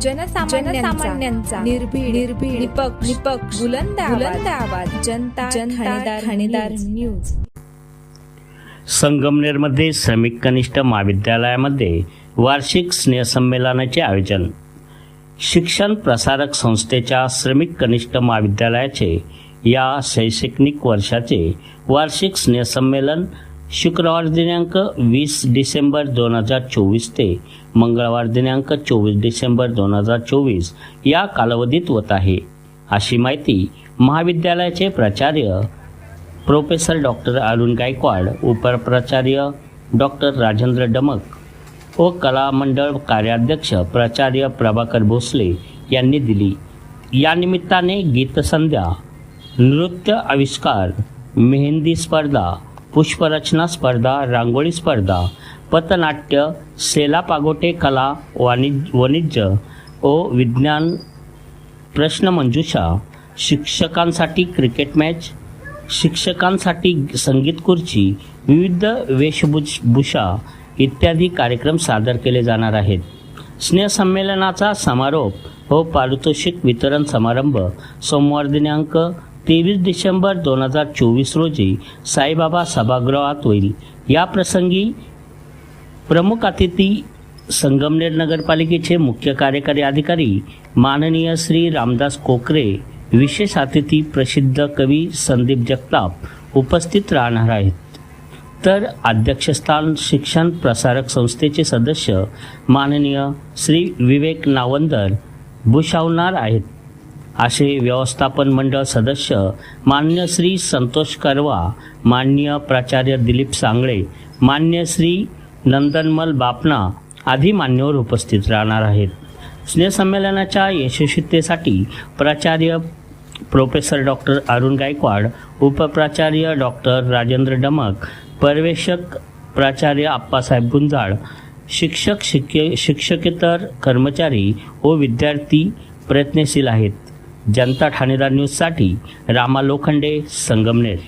जनसामान्यांचा. निर्भीड निर्भीड. निपक्ष निपक्ष. बुलंद बुलंद आवाज जनता जनता ठाणेदार न्यूज. संगमनेरमध्ये श्रमिक कनिष्ठ महाविद्यालयामध्ये वार्षिक स्नेहसंमेलनाचे आयोजन. शिक्षण प्रसारक संस्थेच्या श्रमिक कनिष्ठ महाविद्यालयाचे या शैक्षणिक वर्षाचे वार्षिक स्नेहसंमेलन शुक्रवार दिनांक वीस डिसेंबर दोन हजार चोवीस ते मंगळवार दिनांक चोवीस डिसेंबर दोन हजार चोवीस या कालावधीत होत आहे. अशी माहिती महाविद्यालयाचे प्राचार्य प्रोफेसर डॉक्टर अरुण गायकवाड उपप्राचार्य डॉक्टर राजेंद्र डमक व कलामंडळ कार्याध्यक्ष प्राचार्य प्रभाकर भोसले यांनी दिली. या निमित्ताने गीतसंध्या नृत्य आविष्कार मेहंदी स्पर्धा पुष्परचना स्पर्धा रांगोळी स्पर्धा पथनाट्य सेला पागोटे कला वाणिज्य वाणिज्य व विज्ञान प्रश्नमंजुषा. शिक्षकांसाठी क्रिकेट मॅच शिक्षकांसाठी संगीत खुर्ची विविध वेशभूषा इत्यादी कार्यक्रम सादर केले जाणार आहेत. स्नेहसंमेलनाचा समारोप व पारितोषिक वितरण समारंभ सोमवार दिनांक तेवीस डिसेंबर दोन हजार चोवीस रोजी साईबाबा सभागृहात होईल. या प्रसंगी प्रमुख अतिथी संगमनेर नगरपालिकेचे मुख्य कार्यकारी अधिकारी माननीय श्री रामदास कोकरे विशेष अतिथी प्रसिद्ध कवी संदीप जगताप उपस्थित राहणार आहेत. तर अध्यक्षस्थान शिक्षण प्रसारक संस्थेचे सदस्य माननीय श्री विवेक नावंदर भूषावणार आहेत. असे व्यवस्थापन मंडळ सदस्य मान्य श्री संतोष करवा मान्य प्राचार्य दिलीप सांगळे मान्य श्री नंदनमल बापना आदी मान्यवर उपस्थित राहणार आहेत. स्नेहसंमेलनाच्या यशस्वीतेसाठी प्राचार्य प्रोफेसर डॉक्टर अरुण गायकवाड उपप्राचार्य डॉक्टर राजेंद्र डमक पर्यवेक्षक प्राचार्य आप्पासाहेब गुंजाळ शिक्षक शिक्य शिक्षकेतर कर्मचारी व विद्यार्थी प्रयत्नशील आहेत. जनता ठाणेदार न्यूजसाठी रामा लोखंडे संगमनेर.